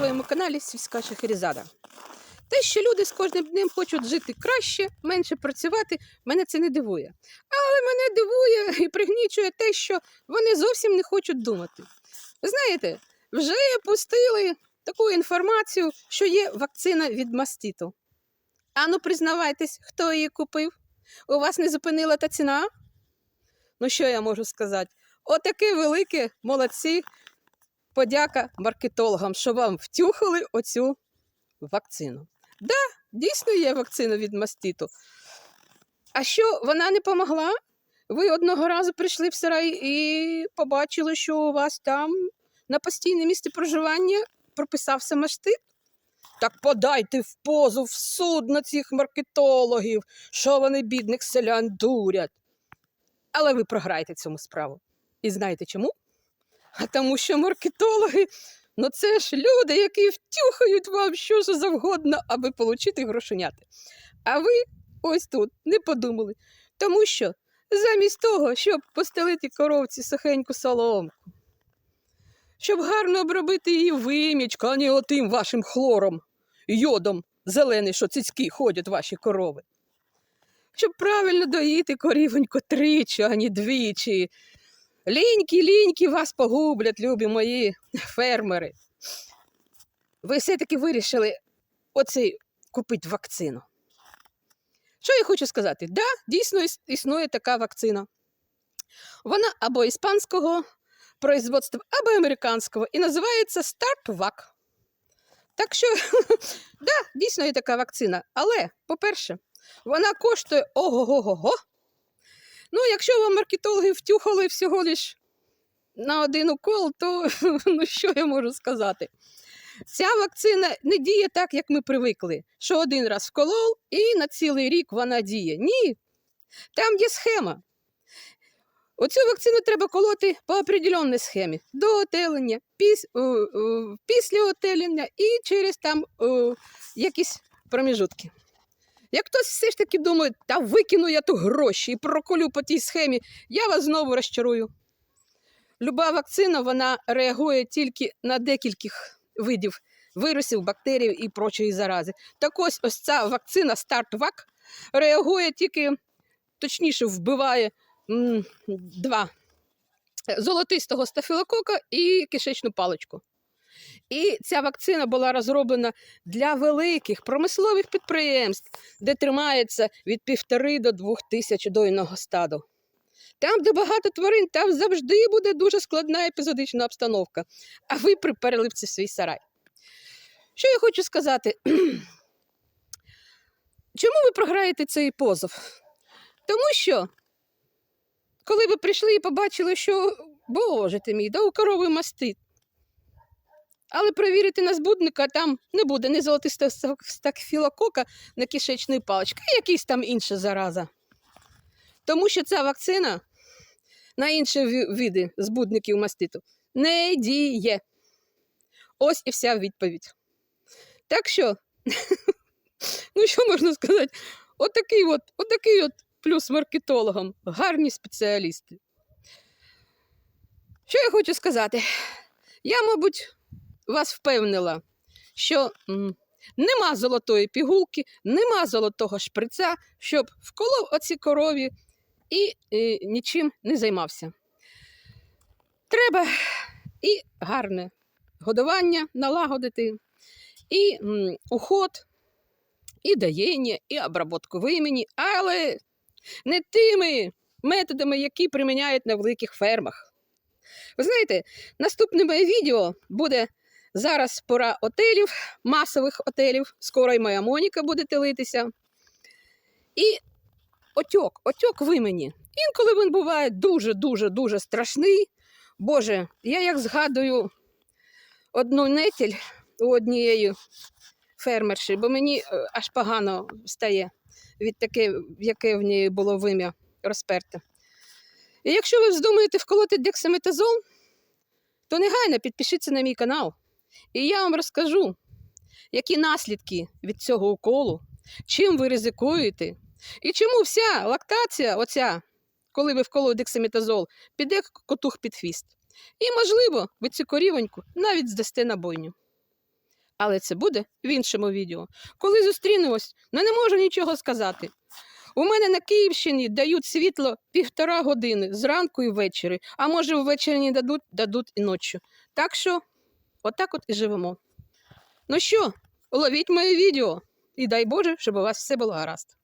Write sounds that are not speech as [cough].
своєму каналі Сільська Шахерезада. Те, що люди з кожним днем хочуть жити краще, менше працювати, мене це не дивує. Але мене дивує і пригнічує те, що вони зовсім не хочуть думати. Знаєте, вже пустили таку інформацію, що є вакцина від маститу. Ану, признавайтесь, хто її купив? У вас не зупинила та ціна? Ну, що я можу сказати? Отаке велике, молодці. Подяка маркетологам, що вам втюхали оцю вакцину. Да, дійсно є вакцина від маститу. А що вона не помогла? Ви одного разу прийшли в сарай і побачили, що у вас там на постійне місце проживання прописався мастит? Так подайте в позов в суд на цих маркетологів, що вони бідних селян дурять. Але ви програєте цьому справу. І знаєте чому? А тому що маркетологи, ну це ж люди, які втюхають вам що завгодно, аби отримати грошеняти. А ви ось тут не подумали. Тому що замість того, щоб постелити коровці сухеньку соломку, щоб гарно обробити її вимічку, а не отим вашим хлором, йодом зелений, що цицьки ходять ваші корови. Щоб правильно доїти корівоньку тричі, а не двічі. Лінькі, лінькі вас погублять, любі мої фермери. Ви все-таки вирішили оцей купити вакцину. Що я хочу сказати? Да, дійсно існує така вакцина. Вона або іспанського производства, або американського, і називається StartVac. Так що, [laughs] да, дійсно є така вакцина. Але, по-перше, вона коштує ого-го-го. Ну, якщо вам маркетологи втюхали всього лиш на один укол, то [laughs] ну, що я можу сказати? Ця вакцина не діє так, як ми привикли, що один раз вколов і на цілий рік вона діє. Ні. Там є схема. Оцю вакцину треба колоти по определенній схемі. До отелення, піс, о, о, після отелення і через там о, якісь проміжутки. Як хтось все ж таки думає, та викину я ту гроші і проколю по тій схемі, я вас знову розчарую. Люба вакцина вона реагує тільки на декількох видів вірусів, бактерій і прочої зарази. Так ось ось ця вакцина StartVac реагує тільки, точніше, вбиває м, два золотистого стафілокока і кишечну паличку. І ця вакцина була розроблена для великих промислових підприємств, де тримається від півтори до двох тисяч дойного стаду. Там, де багато тварин, там завжди буде дуже складна епізодична обстановка. А ви приперли в свій сарай. Що я хочу сказати? [clears throat] Чому ви програєте цей позов? Тому що, коли ви прийшли і побачили, що боже ти мій, да у корови мастит. Але перевірити на збудника там не буде ні золотистого стафілокока, ні кишечної палички, а якийсь там інша зараза. Тому що ця вакцина на інші види збудників маститу не діє. Ось і вся відповідь. Так що, [laughs] ну що можна сказати? Отакий от, отакий от плюс маркетологам, гарні спеціалісти. Що я хочу сказати? Я, мабуть, вас впевнила, що нема золотої пігулки, нема золотого шприця, щоб вколов оці корові і е, нічим не займався. Треба і гарне годування налагодити, і м, уход, і доєння, і обработку вимені, але не тими методами, які приміняють на великих фермах. Ви знаєте, наступне моє відео буде зараз пора отелів, масових отелів. Скоро й моя Моніка буде телитися. І отьок, отьок вимені. Інколи він буває дуже-дуже дуже страшний. Боже, я як згадую одну нетіль у однієї фермерші, бо мені е, аж погано стає від таке, яке в неї було вим'я розперте. І якщо ви вздумаєте вколоти дексаметазол, то негайно підпишіться на мій канал. І я вам розкажу, які наслідки від цього уколу, чим ви ризикуєте, і чому вся лактація, оця, коли ви вкололи дексаметазол, піде котух під хвіст. І, можливо, ви цю корівоньку навіть здасте на бойню. Але це буде в іншому відео. Коли зустрінемось, ну не можу нічого сказати. У мене на Київщині дають світло півтора години зранку і ввечері, а може ввечері не дадуть, дадуть і ночі. Так що, отак от і живемо. Ну що, ловіть моє відео і дай Боже, щоб у вас все було гаразд.